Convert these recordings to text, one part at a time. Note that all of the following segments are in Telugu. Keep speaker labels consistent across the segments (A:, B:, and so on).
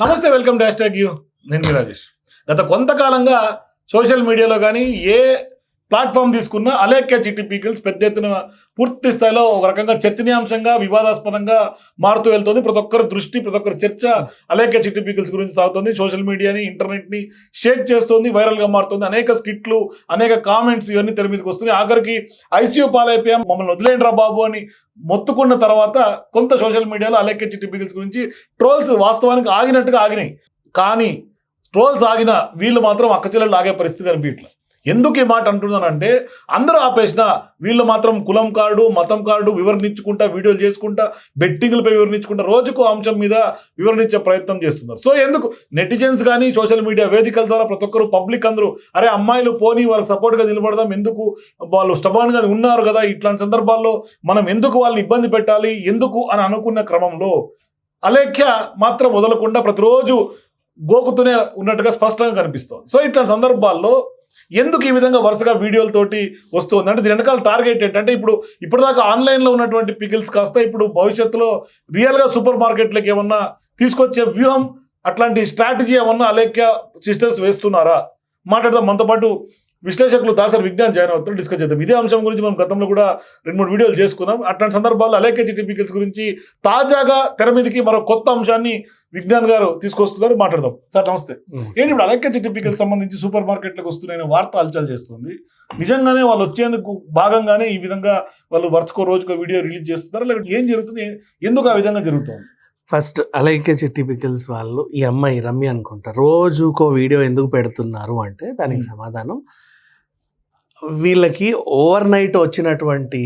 A: నమస్తే వెల్కమ్ డాష్ ట్యాగ్ యూ. నేను మీ రాజేష్. గత కొంతకాలంగా సోషల్ మీడియాలో కానీ ఏ ప్లాట్ఫామ్ తీసుకున్న అలేఖ్య చిట్టి పీకిల్స్ పెద్ద ఎత్తున పూర్తి స్థాయిలో ఒక రకంగా చర్చనీయాంశంగా వివాదాస్పదంగా మారుతూ వెళ్తుంది. ప్రతి ఒక్కరి దృష్టి ప్రతి ఒక్కరి చర్చ అలేఖ్య చిట్టి పీకిల్స్ గురించి సాగుతుంది. సోషల్ మీడియాని ఇంటర్నెట్ని షేక్ చేస్తుంది వైరల్గా మారుతుంది. అనేక స్కిట్లు అనేక కామెంట్స్ ఇవన్నీ తెర మీదకి వస్తున్నాయి. ఆఖరికి ఐసీయూ పాలైపోయాం మమ్మల్ని వదిలేండ్రా బాబు అని మొత్తుకున్న తర్వాత కొంత సోషల్ మీడియాలో అలేఖ్య చిట్టి పీకిల్స్ గురించి ట్రోల్స్ వాస్తవానికి ఆగినట్టుగా ఆగినాయి. కానీ ట్రోల్స్ ఆగిన వీళ్ళు మాత్రం అక్కచెల్లెళ్ళు ఆగే పరిస్థితి కనిపించట్లేదు. ఎందుకు ఈ మాట అంటున్నానంటే అందరూ ఆపేసిన వీళ్ళు మాత్రం కులం కార్డు మతం కార్డు వివరణించుకుంటా వీడియోలు చేసుకుంటా బెట్టింగ్లపై వివరణించుకుంటా రోజుకు అంశం మీద వివరణించే ప్రయత్నం చేస్తున్నారు. సో ఎందుకు? నెటిజన్స్ కానీ సోషల్ మీడియా వేదికల ద్వారా ప్రతి ఒక్కరు పబ్లిక్ అందరూ అరే అమ్మాయిలు పోనీ వాళ్ళకి సపోర్ట్గా నిలబడదాం ఎందుకు వాళ్ళు స్టబాన్గా ఉన్నారు కదా ఇట్లాంటి సందర్భాల్లో మనం ఎందుకు వాళ్ళని ఇబ్బంది పెట్టాలి ఎందుకు అని అనుకున్న క్రమంలో అలేఖ్య మాత్రం వదలకుండా ప్రతిరోజు గోకుతూనే ఉన్నట్టుగా స్పష్టంగా కనిపిస్తుంది. సో ఇట్లాంటి సందర్భాల్లో ఎందుకు ఈ విధంగా వరుసగా వీడియోలతోటి వస్తుంది? అంటే దీని వెనకాల టార్గెట్ ఏంటంటే ఇప్పుడు ఇప్పటిదాకా ఆన్లైన్లో ఉన్నటువంటి పికిల్స్ కాస్త ఇప్పుడు భవిష్యత్తులో రియల్గా సూపర్ మార్కెట్లకు ఏమన్నా తీసుకొచ్చే వ్యూహం అట్లాంటి స్ట్రాటజీ ఏమన్నా అలేఖ్య సిస్టర్స్ వేస్తున్నారా? మాట్లాడదాం. మనతో పాటు విశ్లేషకులు దాసరి విజ్ఞాన్ జాయిన్ అవుతారు డిస్కస్ చేద్దాం. ఇదే అంశం గురించి మనం గతంలో కూడా రెండు మూడు వీడియోలు చేసుకున్నాం. అట్లాంటి సందర్భాల్లో అలేఖ్య టిపికల్స్ గురించి తాజాగా తెర మీదకి మరో కొత్త అంశాన్ని విజ్ఞాన్ గారు తీసుకొస్తున్నారు. మాట్లాడదాం. సార్ నమస్తే. ఏంటి ఇప్పుడు అలెక్క టిపికల్ సంబంధించి సూపర్ మార్కెట్లకు వస్తున్నాయని వార్త హల్చల్ చేస్తుంది. నిజంగానే వాళ్ళు వచ్చేందుకు భాగంగానే ఈ విధంగా వాళ్ళు వరుసకో రోజుకో వీడియో రిలీజ్ చేస్తున్నారు? లేకపోతే ఏం జరుగుతుంది? ఎందుకు ఆ విధంగా జరుగుతుంది?
B: ఫస్ట్ అలైకే చిట్టి పికిల్స్ వాళ్ళు ఈ అమ్మాయి రమ్య అనుకుంటా రోజుకో వీడియో ఎందుకు పెడుతున్నారు అంటే దానికి. సమాధానం వీళ్ళకి ఓవర్ నైట్ వచ్చినటువంటి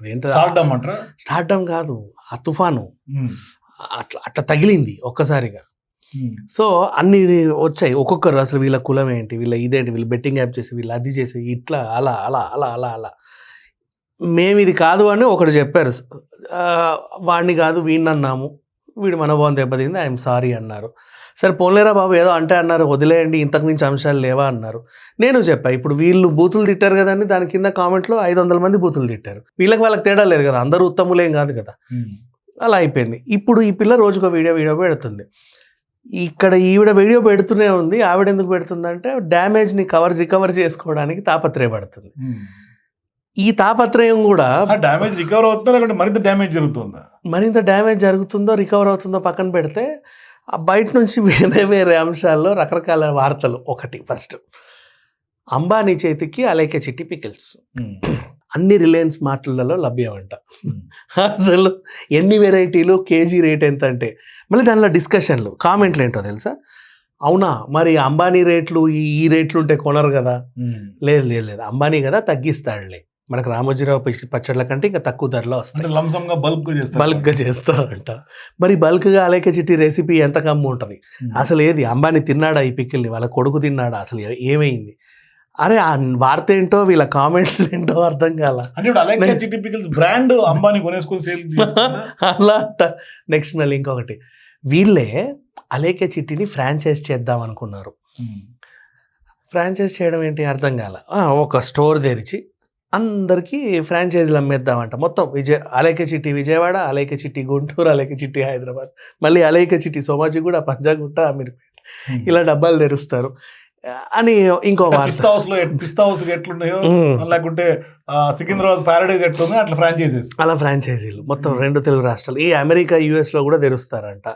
B: అదేంటో
A: స్టార్ట్ అంటారా?
B: కాదు ఆ తుఫాను. అట్లా అట్లా తగిలింది ఒక్కసారిగా. సో అన్ని వచ్చాయి. ఒక్కొక్కరు అసలు వీళ్ళ కులం ఏంటి వీళ్ళ ఇదేంటి వీళ్ళు బెట్టింగ్ యాప్ చేసి వీళ్ళు అది చేసి ఇట్లా అలా అలా అలా అలా అలా. మేము ఇది కాదు అని ఒకడు చెప్పారు. వాడిని కాదు అన్నాము. వీడు మనోభావం దెబ్బతింది ఐఎమ్ సారీ అన్నారు. సరే పోన్లేరా బాబు ఏదో అంటే అన్నారు వదిలేయండి ఇంతకు మించి అంశాలు లేవా అన్నారు. నేను చెప్పా ఇప్పుడు వీళ్ళు బూతులు తిట్టారు కదండి దాని కింద కామెంట్లో ఐదు వందల మంది బూతులు తిట్టారు. వీళ్ళకి వాళ్ళకి తేడా లేదు కదా అందరూ ఉత్తములేం కాదు కదా. అలా అయిపోయింది. ఇప్పుడు ఈ పిల్ల రోజుకో వీడియో వీడియో పెడుతుంది. ఇక్కడ ఈవిడ వీడియో పెడుతూనే ఉంది ఆవిడ ఎందుకు పెడుతుందంటే డ్యామేజ్ని కవర్ రికవర్ చేసుకోవడానికి తాపత్రయపడుతుంది. ఈ తాపత్రయం కూడా
A: డ్యామేజ్ రికవర్ అవుతుందా లేకుంటే మరింత డ్యామేజ్ జరుగుతుందా?
B: మరింత డ్యామేజ్ జరుగుతుందో రికవర్ అవుతుందో పక్కన పెడితే ఆ బయట నుంచి వేరే వేరే అంశాల్లో రకరకాల వార్తలు ఒకటి ఫస్ట్ అంబానీ చేతికి అలేకే చిట్టి పికిల్స్. అన్ని రిలయన్స్ మార్ట్లలో లభ్యం అంట అసలు ఎన్ని వెరైటీలు కేజీ రేట్ ఎంత అంటే మళ్ళీ దానిలో డిస్కషన్లు కామెంట్లు ఏంటో తెలుసా? అవునా మరి అంబానీ రేట్లు ఈ ఈ రేట్లు ఉంటే కొనరు కదా? లేదు లేదు లేదు. అంబానీ కదా తగ్గిస్తాడులే. మనకు రామోజీరావు పచ్చ- పచ్చళ్ళ కంటే ఇంకా తక్కువ ధరలో వస్తాయి.
A: గా బల్క్గా చేస్తారు.
B: బల్క్గా చేస్తారంట. మరి బల్క్గా అలేక చిట్టి రెసిపీ ఎంత కమ్ము ఉంటుంది? అసలు ఏది? అంబానీ తిన్నాడా ఈ పిక్కిల్ని? వాళ్ళ కొడుకు తిన్నాడా? అసలు ఏమైంది? అరే ఆ వార్త ఏంటో వీళ్ళ కామెంట్లు ఏంటో అర్థం కాల.
A: బ్రాండ్ అంబానీ కొనేసుకొని సేల్
B: అలా అంట. నెక్స్ట్ మళ్ళీ ఇంకొకటి. వీళ్ళే అలేకే చిట్టిని ఫ్రాంచైజ్ చేద్దాం అనుకున్నారు. ఫ్రాంచైజ్ చేయడం ఏంటి? అర్థం కాల. ఒక స్టోర్ తెరిచి అందరికీ ఫ్రాంచైజీలు అమ్మేద్దామంట. మొత్తం విజయ అలేకే చిట్టి విజయవాడ అలేకే చిట్టి గుంటూరు అలేకే చిట్టి హైదరాబాద్. మళ్ళీ అలేకే చిట్టి సోమాజిగూడ పంజాగుట్ట అమీర్పేట. ఇలా డబ్బాలు తెరుస్తారు. అని ఇంకో
A: పిస్తా హౌస్లో పిస్తా హౌస్ ఎట్లున్నాయో. లేకుంటే సికింద్రాబాద్ ప్యారడైజ్ ఎట్లుందో అట్లా ఫ్రాంచైజెస్
B: అలా ఫ్రాంచైజీలు మొత్తం రెండు తెలుగు రాష్ట్రాలు. ఈ అమెరికా యుఎస్లో కూడా తెరుస్తారంట.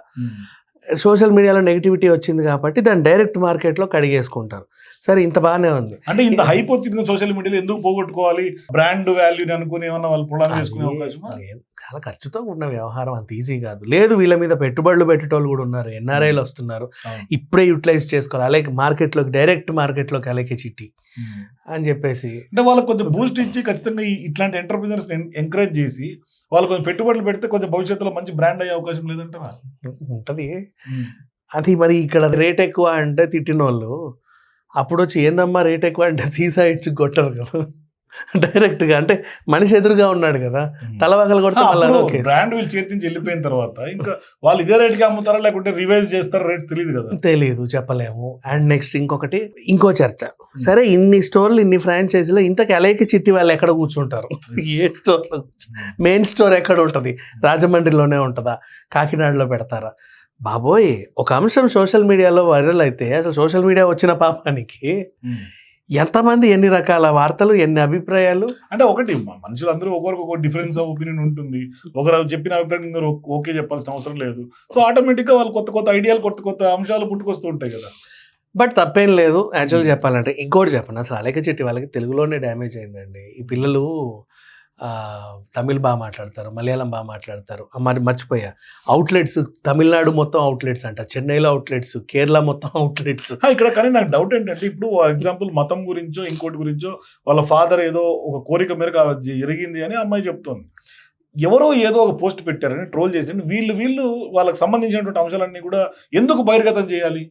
B: సోషల్ మీడియాలో నెగిటివిటీ వచ్చింది కాబట్టి దాన్ని డైరెక్ట్ మార్కెట్లో కడిగేసుకుంటారు. సరే ఇంత బాగానే ఉంది.
A: అంటే ఇంత హైప్ వచ్చింది సోషల్ మీడియాలో ఎందుకు పోగొట్టుకోవాలి? బ్రాండ్ వాల్యూని అనుకుని ఏమన్నా వాళ్ళు పొలాన్ని చేసుకునే అవకాశం
B: చాలా ఖర్చుతో ఉన్న వ్యవహారం అంత ఈజీ కాదు. లేదు వీళ్ళ మీద పెట్టుబడులు పెట్టేటోళ్ళు కూడా ఉన్నారు ఎన్ఆర్ఐలు వస్తున్నారు. ఇప్పుడే యూటిలైజ్ చేసుకోవాలి. అలాగే మార్కెట్లోకి డైరెక్ట్ మార్కెట్లోకి అలాగే చిట్టి అని చెప్పేసి
A: అంటే వాళ్ళకి కొంచెం బూస్ట్ ఇచ్చి ఖచ్చితంగా ఇట్లాంటి ఎంటర్ప్రినర్స్ ఎంకరేజ్ చేసి వాళ్ళు కొంచెం పెట్టుబడులు పెడితే కొంచెం భవిష్యత్తులో మంచి బ్రాండ్ అయ్యే అవకాశం లేదంటారా
B: ఉంటది. అది మరి ఇక్కడ రేట్ ఎక్కువ అంటే తిట్టిన వాళ్ళు అప్పుడు వచ్చి ఏందమ్మా రేట్ ఎక్కువ అంటే సీసా ఇచ్చి కొట్టరు కదా. డైరెక్ట్గా అంటే మనిషి ఎదురుగా ఉన్నాడు కదా తలవగలు కొడితే మళ్ళీ.
A: బ్రాండ్ వీళ్ళు చేతి నుంచి వెళ్ళిపోయిన తర్వాత ఇంకా వాళ్ళు ఇదే రేట్కి అమ్ముతారా లేకుంటే రివైజ్ చేస్తారా రేట్ తెలియదు కదా.
B: తెలియదు చెప్పలేము. అండ్ నెక్స్ట్ ఇంకొకటి ఇంకో చర్చ. సరే ఇన్ని స్టోర్లు ఇన్ని ఫ్రాంచైజీలో ఇంతకు అలేకి చిట్టి వాళ్ళు ఎక్కడ కూర్చుంటారు? ఏ స్టోర్లో మెయిన్ స్టోర్ ఎక్కడ ఉంటుంది? రాజమండ్రిలోనే ఉంటుందా? కాకినాడలో పెడతారా? బాబోయ్ ఒక అంశం సోషల్ మీడియాలో వైరల్ అయితే అసలు సోషల్ మీడియా వచ్చిన పాపానికి ఎంతమంది ఎన్ని రకాల వార్తలు ఎన్ని అభిప్రాయాలు?
A: అంటే ఒకటి మనుషులందరూ ఒకరికి ఒక డిఫరెన్స్ ఆఫ్ ఒపీనియన్ ఉంటుంది. ఒకరు చెప్పిన అభిప్రాయం ఇంకొకరు ఓకే చెప్పాల్సిన అవసరం లేదు. సో ఆటోమేటిక్గా వాళ్ళు కొత్త కొత్త ఐడియాలు కొత్త కొత్త అంశాలు పుట్టుకొస్తూ ఉంటాయి కదా.
B: బట్ తప్పేం లేదు. యాక్చువల్గా చెప్పాలంటే ఇంకోటి చెప్పండి అసలు అలేక చెట్టి వాళ్ళకి తెలుగులోనే డ్యామేజ్ అయిందండి. ఈ పిల్లలు తమిళ్ బాగా మాట్లాడతారు మలయాళం బాగా మాట్లాడతారు. మరి మర్చిపోయా. అవుట్లెట్స్ తమిళనాడు మొత్తం అవుట్లెట్స్ అంట. చెన్నైలో అవుట్లెట్స్ కేరళ మొత్తం అవుట్లెట్స్
A: ఇక్కడ కానీ నాకు డౌట్ ఏంటంటే ఇప్పుడు ఎగ్జాంపుల్ మతం గురించో ఇంకోటి గురించో వాళ్ళ ఫాదర్ ఏదో ఒక కోరిక మేరకు జరిగింది అని అమ్మాయి చెప్తోంది. ఎవరో ఏదో ఒక పోస్ట్ పెట్టారని ట్రోల్ చేసి వీళ్ళు వీళ్ళు వాళ్ళకి సంబంధించినటువంటి అంశాలన్నీ కూడా ఎందుకు బహిర్గతం చేయాలి?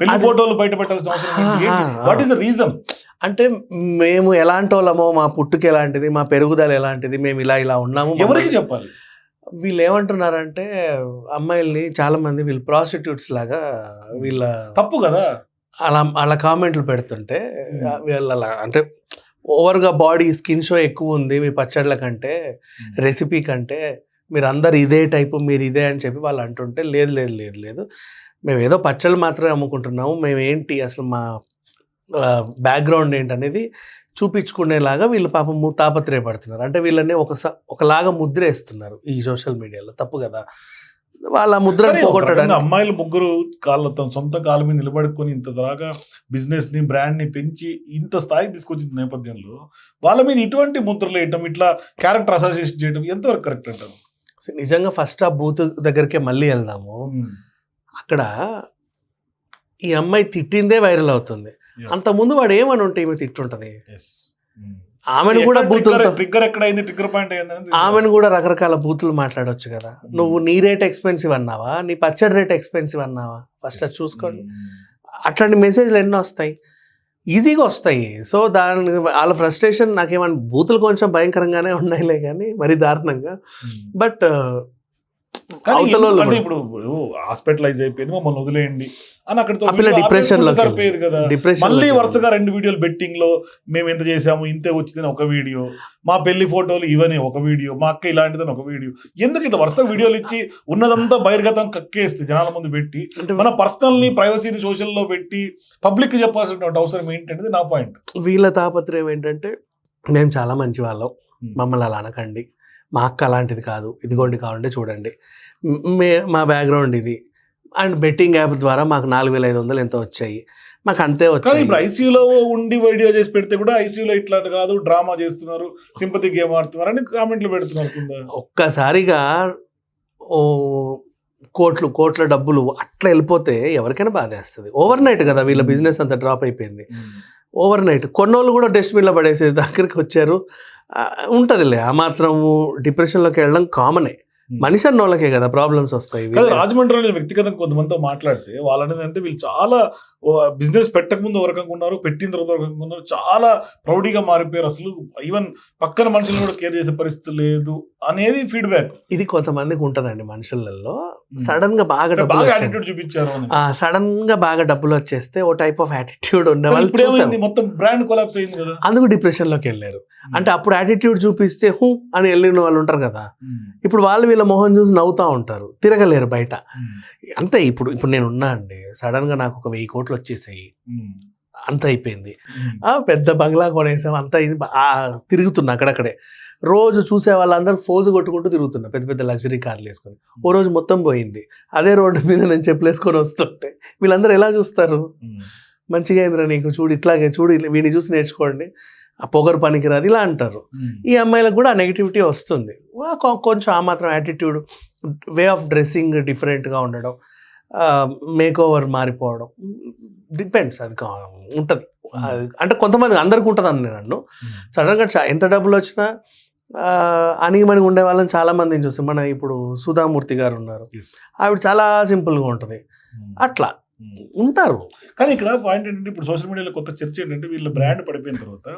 B: పెళ్ళి
A: ఫోటోలు బయట పెట్టాల్సిన అవసరం వాట్ ఈస్ ద రీజన్
B: అంటే మేము ఎలాంటి వాళ్ళమో మా పుట్టుక ఎలాంటిది మా పెరుగుదల ఎలాంటిది మేము ఇలా ఇలా ఉన్నాము.
A: ఎవరికి చెప్పాలి?
B: వీళ్ళు ఏమంటున్నారంటే అమ్మాయిల్ని చాలా మంది వీళ్ళు ప్రాస్టిట్యూట్స్ లాగా వీళ్ళ
A: తప్పు కదా?
B: అలా అలా కామెంట్లు పెడుతుంటే. వీళ్ళ అంటే ఓవర్గా బాడీ స్కిన్ షో ఎక్కువ ఉంది మీ పచ్చళ్ళ కంటే రెసిపీ కంటే మీరు అందరు ఇదే టైపు మీరు ఇదే అని చెప్పి వాళ్ళు అంటుంటే లేదు లేదు లేదు లేదు. మేము ఏదో పచ్చళ్ళు మాత్రమే అమ్ముకుంటున్నాము మేము ఏంటి అసలు మా బ్యాక్గ్రౌండ్ ఏంటి అనేది చూపించుకునేలాగా వీళ్ళు పాపం తాపత్రయపడుతున్నారు. అంటే వీళ్ళని ఒక ఒకలాగా ముద్ర వేస్తున్నారు ఈ సోషల్ మీడియాలో. తప్పు కదా? వాళ్ళ
A: రకంగా
B: పోగొట్టడానికి
A: అమ్మాయిలు ముగ్గురు కాళ్ళ తమ సొంత కాళ్ళ మీద నిలబడుకొని ఇంత దాకా బిజినెస్ని బ్రాండ్ని పెంచి ఇంత స్థాయికి తీసుకొచ్చిన నేపథ్యంలో వాళ్ళ మీద ఇటువంటి ముద్రలు వేయటం ఇట్లా క్యారెక్టర్ అసోసియేషన్ చేయడం ఎంతవరకు కరెక్ట్ అంటారు?
B: నిజంగా ఫస్ట్ ఆ బూత్ దగ్గరికే మళ్ళీ వెళ్దాము. అక్కడ ఈ అమ్మాయి తిట్టిందే వైరల్ అవుతుంది.
A: Yeah.
B: అంత ముందు వాడు ఏమని ఉంటే ఈమె తిట్టుంటది? ఆమెను కూడా బూతులతో
A: ట్రిగ్గర్ ఎక్కడ అయింది ట్రిగ్గర్ పాయింట్
B: ఆమెను కూడా రకరకాల బూతులు మాట్లాడొచ్చు కదా. నువ్వు నీ రేట్ ఎక్స్పెన్సివ్ అన్నావా? నీ పచ్చడి రేట్ ఎక్స్పెన్సివ్ అన్నావా? ఫస్ట్ అది చూసుకోండి. అట్లాంటి మెసేజ్లు ఎన్నో వస్తాయి. ఈజీగా వస్తాయి. సో దాని వాళ్ళ ఫ్రస్ట్రేషన్ నాకేమన్నా బూతులు కొంచెం భయంకరంగానే ఉన్నాయిలే కానీ మరీ దారుణంగా. బట్
A: కానీ
B: అవతల
A: ఎందుకు-
B: వాళ్ళు
A: అంటే ఇప్పుడు హాస్పిటలైజ్ అయిపోయింది మమ్మల్ని వదిలేయండి. అని అక్కడితో
B: లోకి
A: సరిపోయేది కదా.
B: డిప్రెషన్
A: మళ్ళీ వరుసగా రెండు వీడియోలు బెట్టింగ్లో మేము ఎంత చేసాము ఇంతే వచ్చిందని ఒక వీడియో. మా పెళ్ళి ఫోటోలు ఇవని ఒక వీడియో. మా అక్క ఇలాంటిదని ఒక వీడియో. ఎందుకు ఇట్లా వరుస వీడియోలు ఇచ్చి ఉన్నదంతా బహిర్గతం కక్కేస్తే జనాల ముందు పెట్టి మన పర్సనల్ని ప్రైవసీని సోషల్లో పెట్టి పబ్లిక్కి చెప్పాల్సిన అవసరం ఏంటనేది నా పాయింట్
B: వీళ్ళ తాపత్రయం ఏంటంటే మేము చాలా మంచి వాళ్ళం. మమ్మల్ని అలా అనకండి. మా అక్క అలాంటిది కాదు. ఇదిగోండి కావాలంటే చూడండి. మ్- మే బ్యాక్గ్రౌండ్ ఇది. అండ్ బెట్టింగ్ యాప్ ద్వారా మాకు నాలుగు వేల ఐదు వందలు ఎంతో వచ్చాయి. మాకు అంతే వచ్చాయి.
A: ఇప్పుడు ఐసీయూలో ఉండి వీడియో చేసి పెడితే కూడా ఐసీయూలో ఇట్లా కాదు డ్రామా చేస్తున్నారు సింపతి గేమ్ ఆడుతున్నారు అని కామెంట్లు పెడుతున్నారు
B: ఒక్కసారిగా ఓ కోట్లు కోట్ల డబ్బులు అట్లా వెళ్ళిపోతే ఎవరికైనా బాధేస్తుంది. ఓవర్ నైట్ కదా వీళ్ళ బిజినెస్ అంతా డ్రాప్ అయిపోయింది. Over night. కొన్నోళ్ళు కూడా డస్ట్బిన్లో పడేసే దగ్గరికి వచ్చారు. ఉంటదిలే ఆ మాత్రము డిప్రెషన్లోకి వెళ్ళడం కామనే. మనిషి అన్నోళ్ళకే కదా ప్రాబ్లమ్స్ వస్తాయి.
A: రాజమండ్రిలో వ్యక్తిగతంగా కొంతమందితో మాట్లాడితే వాళ్ళు అనేది అంటే వీళ్ళు చాలా బిజినెస్ పెట్టక ముందు ఒక రకంగా ఉన్నారు పెట్టిన తర్వాత ఒక రకంగా ఉన్నారు. చాలా ప్రౌడీగా మారిపోయారు అసలు. ఈవెన్ పక్కన మనుషులను కూడా కేర్ చేసే పరిస్థితి లేదు అనేది ఫీడ్బ్యాక్.
B: ఇది కొంతమందికి ఉంటదండి మనుషులలో. సడన్గా బాగా డబ్బులు
A: బాగా
B: వచ్చాయి.
A: యాటిట్యూడ్ చూపించారు
B: సడన్గా బాగా డబ్బులు వచ్చేస్తే ఓ టైప్ ఆఫ్ యాటిట్యూడ్ చూసాం.
A: మొత్తం బ్రాండ్ కొలాప్స్ అయింది కదా.
B: అందుకు డిప్రెషన్లోకి వెళ్ళారు అంటే అప్పుడు యాటిట్యూడ్ చూపిస్తే హూ అని వెళ్ళిన వాళ్ళు ఉంటారు కదా. ఇప్పుడు వాళ్ళు వీళ్ళ మొహం చూసి నవ్వుతా ఉంటారు. తిరగలేరు బయట. అంతే ఇప్పుడు ఇప్పుడు నేను ఉన్నా అండి. సడన్గా నాకు ఒక వెయ్యి కోట్లు వచ్చేసాయి అంత అయిపోయింది. పెద్ద బంగ్లా కొనేసాం అంతా ఇది తిరుగుతున్నా అక్కడక్కడే. రోజు చూసే వాళ్ళందరూ ఫోజు కొట్టుకుంటూ తిరుగుతున్నా పెద్ద పెద్ద లగ్జరీ కార్లు వేసుకొని. ఓ రోజు మొత్తం పోయింది. అదే రోడ్డు మీద నేను చెప్పులేసుకొని వస్తుంటే వీళ్ళందరూ ఎలా చూస్తారు? మంచిగా అయిందిరా నీకు చూడు ఇట్లాగే చూడు వీడిని చూసి నేర్చుకోండి. ఆ పొగరు పనికిరాదు ఇలా అంటారు. ఈ అమ్మాయిలకు కూడా ఆ నెగిటివిటీ వస్తుంది. కొంచెం ఆ మాత్రం యాటిట్యూడ్ వే ఆఫ్ డ్రెస్సింగ్ డిఫరెంట్గా ఉండడం. మేక్ ఓవర్ మారిపోవడం. డిపెండ్స్ అది ఉంటుంది. అంటే కొంతమంది అందరికి ఉంటుంది అని నేను అన్ను సడన్గా చా- ఎంత డబ్బులు వచ్చినా అనిగమని ఉండే వాళ్ళని చాలా మందిని చూస్తాం. మన ఇప్పుడు సుధామూర్తి గారు ఉన్నారు. ఆవిడ చాలా సింపుల్గా ఉంటుంది. అట్లా. ఉంటారు.
A: కానీ ఇక్కడ పాయింట్ ఏంటంటే ఇప్పుడు సోషల్ మీడియాలో కొత్త చర్చ ఏంటంటే వీళ్ళ బ్రాండ్ పడిపోయిన తర్వాత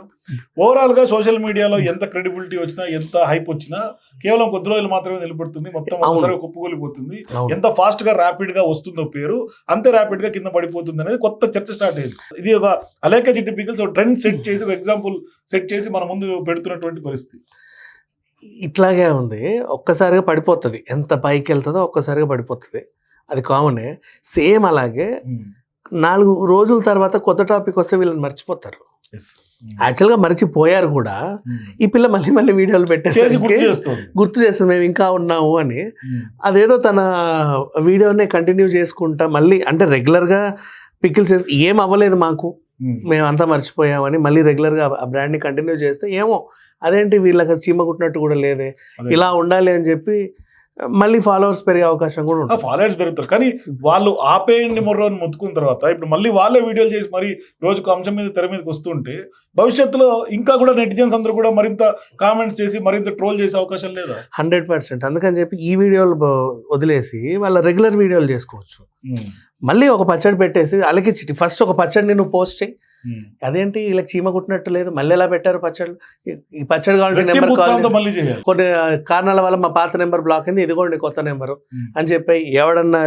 A: ఓవరాల్గా సోషల్ మీడియాలో ఎంత క్రెడిబిలిటీ వచ్చినా ఎంత హైప్ వచ్చినా కేవలం కొద్ది రోజులు మాత్రమే నిలబడుతుంది. మొత్తం. ఒకసారి కుప్పకూలిపోతుంది. ఎంత ఫాస్ట్గా ర్యాపిడ్గా వస్తుందో పేరు అంతే ర్యాపిడ్గా కింద పడిపోతుంది అనేది కొత్త చర్చ స్టార్ట్ అయింది. ఇది ఒక అలేక జిట్టి పికల్స్ ఒక ట్రెండ్ సెట్ చేసి ఒక ఎగ్జాంపుల్ సెట్ చేసి మన ముందు పెడుతున్నటువంటి పరిస్థితి.
B: ఇట్లాగే ఉంది. ఒక్కసారిగా పడిపోతుంది. ఎంత పైకి వెళ్తుందో ఒక్కసారిగా పడిపోతుంది. అది కామనే. సేమ్ అలాగే నాలుగు రోజుల తర్వాత కొత్త టాపిక్ వస్తే వీళ్ళని మర్చిపోతారు. యాక్చువల్గా మర్చిపోయారు కూడా. ఈ పిల్ల మళ్ళీ మళ్ళీ వీడియోలు పెట్టేసి
A: గుర్తు చేస్తుంది.
B: మేము ఇంకా ఉన్నాము అని. అదేదో తన వీడియోనే కంటిన్యూ చేసుకుంటా మళ్ళీ అంటే రెగ్యులర్గా పికిల్స్ ఏం అవ్వలేదు మాకు. మేము. అంతా మర్చిపోయామని మళ్ళీ రెగ్యులర్గా ఆ బ్రాండ్ని కంటిన్యూ చేస్తే ఏమో. అదేంటి వీళ్ళకి చీమ కుట్టినట్టు కూడా లేదే. ఇలా ఉండాలి అని చెప్పి మళ్ళీ ఫాలోవర్స్ పెరిగే అవకాశం కూడా ఉంటుంది.
A: ఫాలోవర్స్ పెరుగుతారు. కానీ వాళ్ళు ఆపేయండి మొర్రో అని మొత్తుకున్న తర్వాత ఇప్పుడు మళ్ళీ వాళ్ళే వీడియోలు చేసి మరి రోజుకు అంశం మీద తెర మీదకి వస్తుంటే భవిష్యత్తులో ఇంకా కూడా నెటిజన్స్ అందరూ కూడా మరింత కామెంట్స్ చేసి మరింత ట్రోల్ చేసే అవకాశం లేదా?
B: Hundred percent. అందుకని చెప్పి ఈ వీడియోలు వదిలేసి వాళ్ళ రెగ్యులర్ వీడియోలు చేసుకోవచ్చు. మళ్ళీ ఒక పచ్చడి పెట్టేసి అలాగే చిట్టి ఫస్ట్ ఒక పచ్చడిని నువ్వు పోస్ట్ చేయి. అదేంటి ఇలా చీమ కుట్టినట్టు లేదు మళ్ళీ ఎలా పెట్టారు పచ్చళ్ళు? ఈ- పచ్చడి కావాలంటే నెంబర్ కొన్ని కారణాల వల్ల మా పాత నెంబర్ బ్లాక్ అయింది ఇదిగోండి కొత్త నెంబరు అని చెప్పి ఎవడన్నా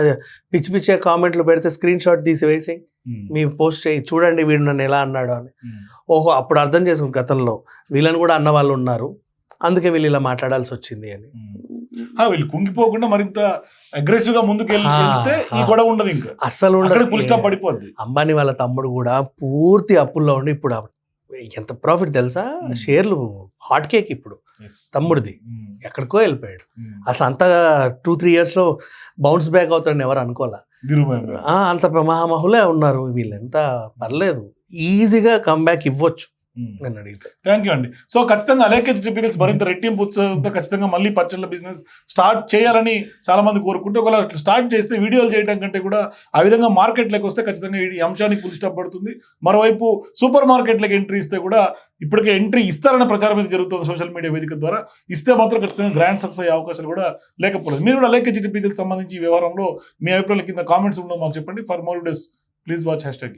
B: పిచ్చి పిచ్చే కామెంట్లు పెడితే స్క్రీన్ షాట్ తీసి వేసి మీ పోస్ట్ చేయి చూడండి వీడు నన్ను ఎలా అన్నాడు అని. ఓహో అప్పుడు అర్థం చేసుకుని గతంలో వీళ్ళని కూడా అన్న వాళ్ళు ఉన్నారు అందుకే వీళ్ళు ఇలా మాట్లాడాల్సి వచ్చింది అని.
A: వీళ్ళు కుంగిపోకుండా మరింత అగ్రెసివ్గా ముందుకు వెళ్తే ఈ. గొడవ ఉండదు ఇంకా.
B: అస్సలు
A: అక్కడ
B: ఉండదు.
A: ఫుల్ స్టాప్ పడిపోద్ది.
B: అంబానీ వాళ్ళ తమ్ముడు కూడా పూర్తి అప్పుల్లో ఉండి ఇప్పుడు ఎంత ప్రాఫిట్ తెలుసా. షేర్లు హాట్ కేక్ ఇప్పుడు తమ్ముడిది. ఎక్కడికో వెళ్ళిపోయాడు. అసలు అంత టూ త్రీ ఇయర్స్లో బౌన్స్ బ్యాక్ అవుతాడని ఎవరు అనుకోలే అంత మహామహులే ఉన్నారు. వీళ్ళు ఎంత పర్లేదు ఈజీగా కమ్బ్యాక్ ఇవ్వచ్చు. నేను అడిగితే.
A: థ్యాంక్ యూ అండి. సో ఖచ్చితంగా అలేకే టిపికల్స్ మరింత రెట్టింపు ఉత్సాహంతో ఖచ్చితంగా మళ్ళీ పచ్చళ్ళ బిజినెస్ స్టార్ట్ చేయాలని చాలా మంది కోరుకుంటే ఒకవేళ స్టార్ట్ చేస్తే వీడియోలు చేయడం కంటే కూడా ఆ విధంగా మార్కెట్లోకి వస్తే ఖచ్చితంగా ఈ అంశానికి ఫుల్ స్టాప్ పడుతుంది. మరోవైపు సూపర్ మార్కెట్లకు ఎంట్రీ ఇస్తే కూడా ఇప్పటికే ఎంట్రీ ఇస్తారన్న ప్రచారం అయితే జరుగుతుంది సోషల్ మీడియా వేదిక ద్వారా. ఇస్తే మాత్రం ఖచ్చితంగా గ్రాండ్ సక్సెస్ అయ్యే అవకాశాలు కూడా లేకపోలేదు. మీరు కూడా అలేకే టిపికల్స్ సంబంధించి ఈ వ్యవహారంలో మీ అభిప్రాయాల కింద కామెంట్స్ ఉండవు మాకు చెప్పండి. For more days please watch hashtag